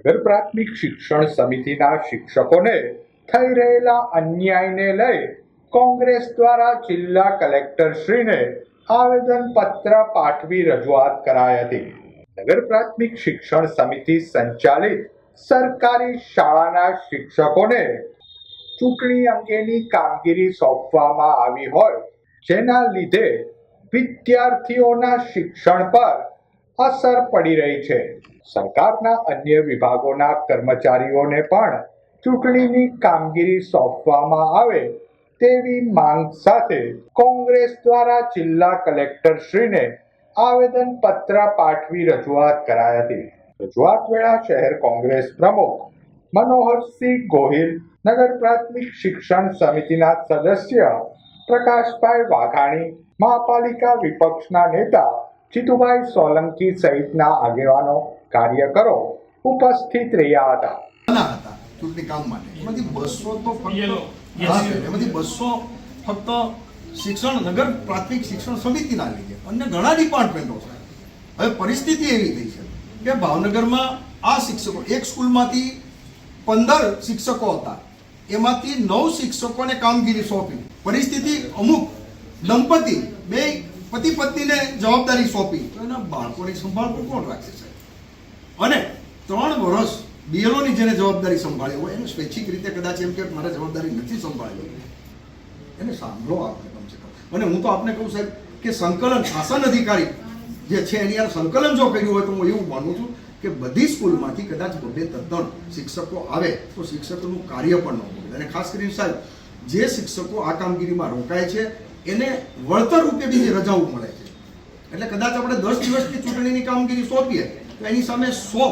નગર પ્રાથમિક શિક્ષણ સમિતિના શિક્ષકોને થઈ રહેલા અન્યાયને લઈ કોંગ્રેસ દ્વારા જિલ્લા કલેક્ટર શ્રીને આવેદન પત્ર પાઠવી રજૂઆત કરાઈ હતી. નગર પ્રાથમિક શિક્ષણ સમિતિ સંચાલિત સરકારી શાળાના શિક્ષકોને ચૂંટણી અંગેની કામગીરી સોંપવામાં આવી હોય, જેના લીધે વિદ્યાર્થીઓના શિક્ષણ પર અસર પડી રહી છે. સરકારના અન્ય વિભાગોના કર્મચારીઓને પણ ચૂંટણીની કામગીરી સોંપવામાં આવે તેવી માંગ સાથે કોંગ્રેસ દ્વારા જિલ્લા કલેક્ટર શ્રીને આવેદન પત્ર પાઠવી રજૂઆત કરાઈ હતી. રજૂઆત વેળા શહેર કોંગ્રેસ પ્રમુખ મનોહરસિંહ ગોહિલ, નગર પ્રાથમિક શિક્ષણ સમિતિના સદસ્ય પ્રકાશભાઈ વાઘાણી, મહાપાલિકા વિપક્ષના નેતા જીતુભાઈ સોલંકી સહિતના આગેવાનો કાર્યકરો ઉપસ્થિત રહ્યા હતા. ના હતા ચૂંટણી કામ માટે. એમાંથી બસો તો ફક્ત એમાંથી બસો ફક્ત શિક્ષણ નગર પ્રાથમિક શિક્ષણ સમિતિના લીધે. અન્ય ઘણા ડિપાર્ટમેન્ટો છે. હવે પરિસ્થિતિ એવી થઈ છે કે ભાવનગરમાં આ શિક્ષકો એક સ્કૂલમાંથી પંદર શિક્ષકો હતા. એમાંથી નવ શિક્ષકોને કામગીરી સોંપી. પરિસ્થિતિ અમુક. દંપતી બે પતિ પત્નીને જવાબદારી સોંપી. તો એના બાળકોની સંભાળ પણ કોણ રાખશે સાહેબ અને ત્રણ વર્ષ બીએલઓની જેને જવાબદારી સંભાળી હોય, એને સ્વૈચ્છિક રીતે કદાચ એમ કે મારે જવાબદારી નથી સંભાળી. એને સાંભળો આપણે કમસે કમ. અને હું તો આપને કહું સાહેબ કે સંકલન શાસન અધિકારી જે છે, એની યાર સંકલન જો કર્યું હોય તો હું એવું માનું છું કે બધી સ્કૂલમાંથી કદાચ બબે તદ્દન શિક્ષકો આવે તો શિક્ષકોનું કાર્ય પણ ન હોય. અને ખાસ કરીને સાહેબ, જે શિક્ષકો આ કામગીરીમાં રોકાય છે એને વળતર રૂપે બીજી રજાઓ મળે છે. એટલે કદાચ આપણે દસ દિવસની ચૂંટણીની કામગીરી સોંપીએ તો એની સામે સો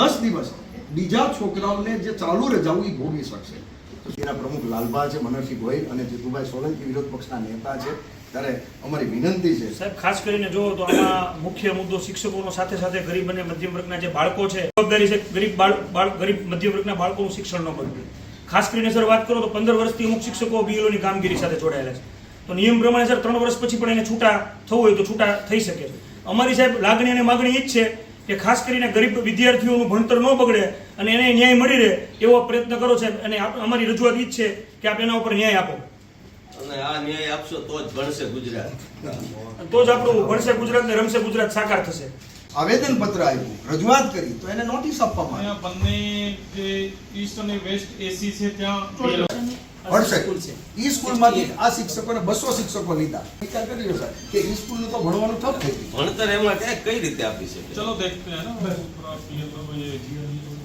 દસ દિવસ બીજા છોકરાઓને જે ચાલુ રજાઓ એ ભોગવી શકશે. તો તેના પ્રમુખ લાલભા છે મનરસિંહ ગોહિલ અને જીતુભાઈ સોલંકી વિરોધ પક્ષના નેતા છે. ત્યારે અમારી વિનંતી છે. સાહેબ ખાસ કરીને જો તો આમાં મુખ્ય મુદ્દો શિક્ષકોનો સાથે સાથે ગરીબ અને મધ્યમ વર્ગના જે બાળકો છે જવાબદારી છે ગરીબ બાળ બાળ ગરીબ મધ્યમ વર્ગના બાળકોનું શિક્ષણ ન મળવું ખાસ કરીને સર વાત કરો તો પંદર વર્ષથી અમુક શિક્ષકો બીએલઓની કામગીરી સાથે જોડાયેલા છે. તો નિયમ પ્રમાણે સર ત્રણ વર્ષ પછી પણ એને છૂટા થવું હોય તો છૂટા થઈ શકે છે. અમારી સાહેબ લાગણી અને માગણી એ જ છે કે ખાસ કરીને ગરીબ વિદ્યાર્થીઓનું ભણતર ન બગડે અને એને ન્યાય મળી રહે એવો પ્રયત્ન કરો છે અને અમારી રજૂઆત એ જ છે કે આપ એના ઉપર ન્યાય આપો. અને આ ન્યાય આપશો તો જ ભણશે ગુજરાત. તો જ આપણું ભણશે ગુજરાત ને રમશે ગુજરાત સાકાર થશે. આવેદન પત્ર આવ્યું રજૂઆત કરી તો એને નોટિસ આપવામાં આવી. બંને જે ઈસ્ટ અને વેસ્ટ એસી છે ત્યાં હડસેટ ઈ સ્કૂલમાંથી આ શિક્ષકોને બસો શિક્ષકો લીધા. વિચાર કરી લો સાહેબ કે ઈ સ્કૂલનું તો ભણવાનું ઠપ થઈ ગયું. ભણતર એમાં કઈ રીતે આપી શકે? ચલો દેખતે